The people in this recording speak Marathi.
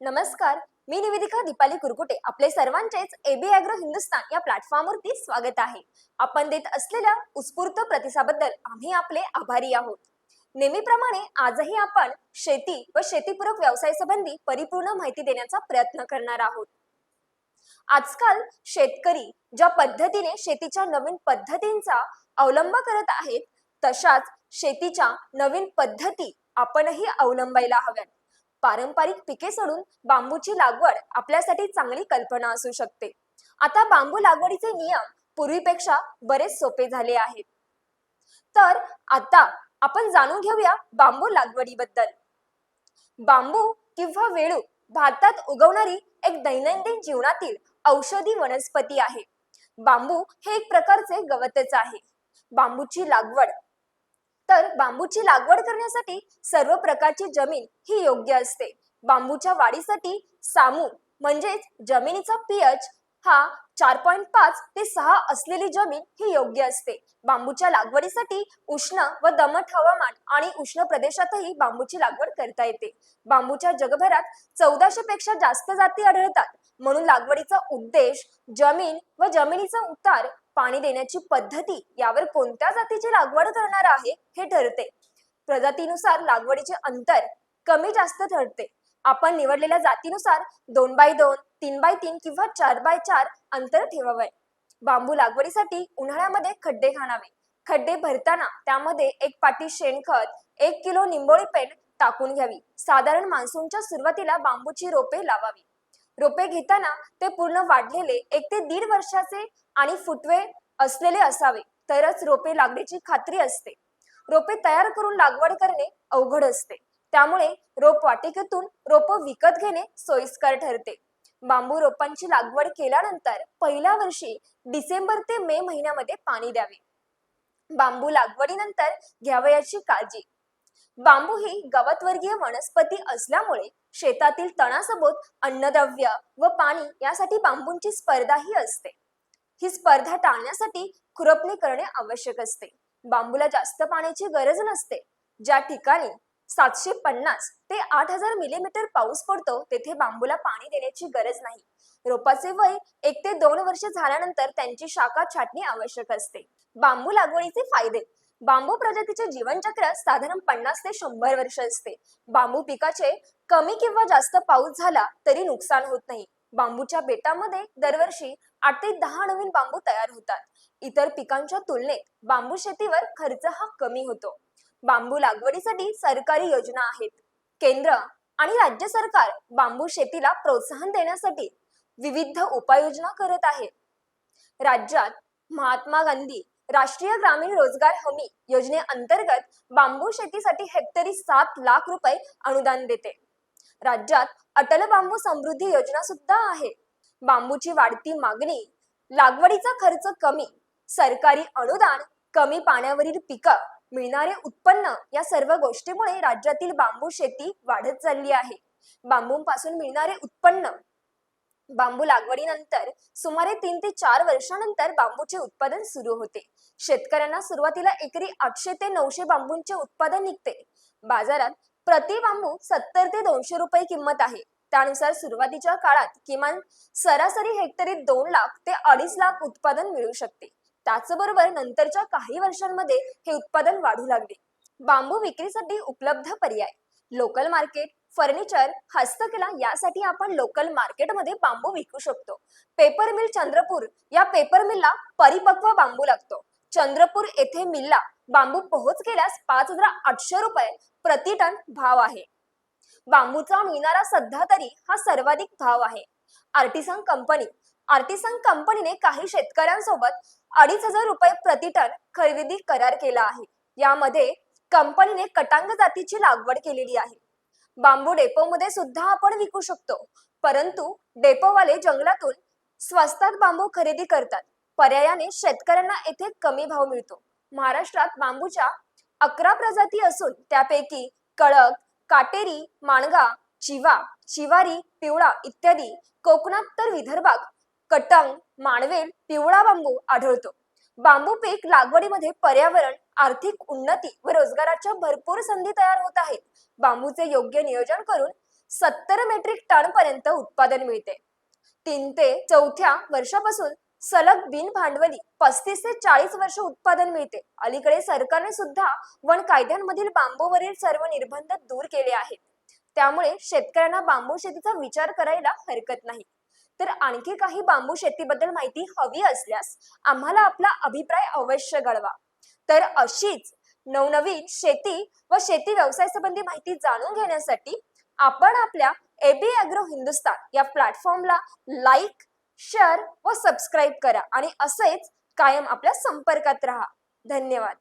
नमस्कार मी निवेदिका दीपाली कुरकुटे. आपले सर्वांचेच एबी अॅग्रो हिंदुस्तान या प्लॅटफॉर्मवरती स्वागत आहे. आपण देत असलेल्या उत्स्फूर्त प्रतिसाबद्दल आम्ही आपले आभारी आहोत. नेहमीप्रमाणे आजही आपण शेती व शेतीपूरक व्यवसाय संबंधी परिपूर्ण माहिती देण्याचा प्रयत्न करणार आहोत. आजकाल शेतकरी ज्या पद्धतीने शेतीच्या नवीन पद्धतींचा अवलंब करत आहेत तशाच शेतीच्या नवीन पद्धती आपणही अवलंबायला हव्यात. पारंपरिक पिके सोडून बांबूची लागवड आपल्यासाठी चांगली कल्पना असू शकते. आता बांबू लागवडीचे नियम पूर्वीपेक्षा बरेच सोपे झाले आहेत. तर आता आपण जाणून घेऊया बांबू लागवडीबद्दल. बांबू किंवा वेळू भारतात उगवणारी एक दैनंदिन जीवनातील औषधी वनस्पती आहे. बांबू हे एक प्रकारचे गवतच आहे. बांबूची लागवड तर बांबूची लागवड करण्यासाठी सर्व प्रकारची जमीन ही योग्य असते. बांबूच्या वाढीसाठी सामू म्हणजेच जमिनीचा पीएच हा चार पॉईंट पाच ते सहा असलेली जमीन ही योग्य असते. बांबूच्या लागवडीसाठी उष्ण व दमट हवामान आणि उष्ण प्रदेशातही बांबूची लागवड करता येते. बांबूच्या जगभरात चौदाशे पेक्षा जास्त जाती आढळतात. म्हणून लागवडीचा उद्देश जमीन व जमिनीचा उतार पाणी देण्याची पद्धती यावर कोणत्या जातीची लागवड करणार आहे हे ठरते. प्रजातीनुसार लागवडीचे अंतर कमी जास्त ठरते. आपण निवडलेल्या जातीनुसार दोन बाय दोन तीन बाय तीन किंवा चार बाय चार अंतर ठेवावे. बांबू लागवडीसाठी उन्हाळ्यामध्ये खड्डे खाणावे खड्डे भरताना त्यामध्ये एक पाटी शेणखत एक किलो निंबोळी पेंट टाकून घ्यावी. साधारण मान्सूनच्या सुरुवातीला बांबूची रोपे लावावी. रोपे घेताना ते पूर्ण वाढलेले एक ते दीड वर्षाचे आणि फुटवे असलेले असावे. तरच रोपे लागण्याची खात्री असते. रोपे तयार करून लागवड करणे अवघड असते. त्यामुळे रोप वाटिकेतून रोप विकत घेणे सोयीस्कर ठरते. बांबू रोपांची लागवड केल्यानंतर पहिल्या वर्षी डिसेंबर ते मे महिन्यामध्ये पाणी द्यावे. बांबू लागवडीनंतर घ्यावयाची काळजी. बांबू ही गवतवर्गीय वनस्पती असल्यामुळे शेतातील तणासोबत अन्नद्रव्य व पाणी यासाठी बांबूंची स्पर्धाही असते. ही स्पर्धा टाळण्यासाठी खुरपणी करणे आवश्यक असते. बांबूला जास्त पाण्याची गरज नसते. ज्या ठिकाणी सातशे पन्नास ते आठ हजार मिलीमीटर पाऊस पडतो तेथे बांबूला पाणी देण्याची गरज नाही. रोपाचे वय एक ते दोन वर्ष झाल्यानंतर त्यांची शाखा छाटणी आवश्यक असते. बांबू लागवडीचे फायदे बांबू प्रजातीचे जीवनचक्र साधारण पन्नास ते शंभर वर्ष असते. बांबू पिकाचे कमी किंवा जास्त पाऊस झाला तरी नुकसान होत नाही. बांबूच्या बेटामध्ये दरवर्षी आठ ते दहा नवीन बांबू तयार होतात. इतर पिकांच्या तुलनेत बांबू शेतीवर खर्च हा कमी होतो. बांबू लागवडीसाठी सरकारी योजना आहेत. केंद्र आणि राज्य सरकार बांबू शेतीला प्रोत्साहन देण्यासाठी विविध उपाययोजना करत आहे. राज्यात महात्मा गांधी राष्ट्रीय ग्रामीण रोजगार हमी योजनेअंतर्गत बांबू शेतीसाठी हेक्टरी सात लाख रुपये अनुदान देते. राज्यात अटल बांबू समृद्धी योजना सुद्धा आहे. बांबूची वाढती मागणी लागवडीचा खर्च कमी सरकारी अनुदान कमी पाण्यावरील पिकं मिळणारे उत्पन्न या सर्व गोष्टीमुळे राज्यातील बांबू शेती वाढत चालली आहे. बांबूंपासून मिळणारे उत्पन्न बांबू लागवडीनंतर सुमारे तीन ते चार वर्षानंतर बांबूचे उत्पादन सुरू होते. शेतकऱ्यांना सुरुवातीला एकरी आठशे ते नऊशे बांबूंचे उत्पादन निघते. बाजारात प्रति बांबू सत्तर ते दोनशे रुपये किंमत आहे. त्यानुसार सुरुवातीच्या काळात किमान सरासरी हेक्टरी दोन लाख ते अडीच लाख उत्पादन मिळू शकते. त्याचबरोबर नंतरच्या काही वर्षांमध्ये हे उत्पादन वाढू लागले. बांबू विक्रीसाठी उपलब्ध पर्याय लोकल मार्केट फर्निचर हस्तकला यासाठी आपण लोकल मार्केटमध्ये बांबू विकू शकतो. पेपर मिल चंद्रपूर या पेपर मिलला परिपक्व बांबू लागतो. चंद्रपूर येथे मिलला बांबू पोहोच केल्यास पाच हजार आठशे रुपये प्रति टन भाव आहे. बांबूचा मिळणारा सध्या तरी हा सर्वाधिक भाव आहे. आर्टिसन कंपनी आर्टिसन कंपनीने काही शेतकऱ्यांसोबत अडीच हजार रुपये प्रति टन खरेदी करार केला आहे. यामध्ये कंपनीने कटांग जातीची लागवड केलेली आहे. बांबू डेपोमध्ये सुद्धा आपण विकू शकतो. परंतु डेपोवाले जंगलातून स्वस्तात बांबू खरेदी करतात. पर्यायाने शेतकऱ्यांना येथे कमी भाव मिळतो. महाराष्ट्रात बांबूच्या अकरा प्रजाती असून त्यापैकी कळक काटेरी माणगा चिवा शिवारी पिवळा इत्यादी कोकणात तर विदर्भात कटंग माणवेल पिवळा बांबू आढळतो. बांबू पीक लागवडीमध्ये पर्यावरण आर्थिक उन्नती व रोजगाराच्या भरपूर संधी तयार होत आहेत. बांबूचे योग्य नियोजन करून सत्तर मेट्रिक टन पर्यंत उत्पादन मिळते. तीन ते चौथ्या वर्षापासून सलग बिन भांडवली पस्तीस ते चाळीस वर्ष उत्पादन मिळते. अलीकडे सरकारने सुद्धा वन कायद्यांमधील बांबूवरील सर्व निर्बंध दूर केले आहेत. त्यामुळे शेतकऱ्यांना बांबू शेतीचा विचार करायला हरकत नाही. तर आणखी काही बांबू शेतीबद्दल माहिती हवी असल्यास आम्हाला आपला अभिप्राय अवश्य कळवा. तर अशीच नवनवीन शेती व शेती व्यवसाय संबंधी माहिती जाणून घेण्यासाठी आपण आपल्या एबी अॅग्रो हिंदुस्तान या प्लॅटफॉर्मला लाईक शेअर व सबस्क्राईब करा आणि असेच कायम आपल्या संपर्कात राहा. धन्यवाद.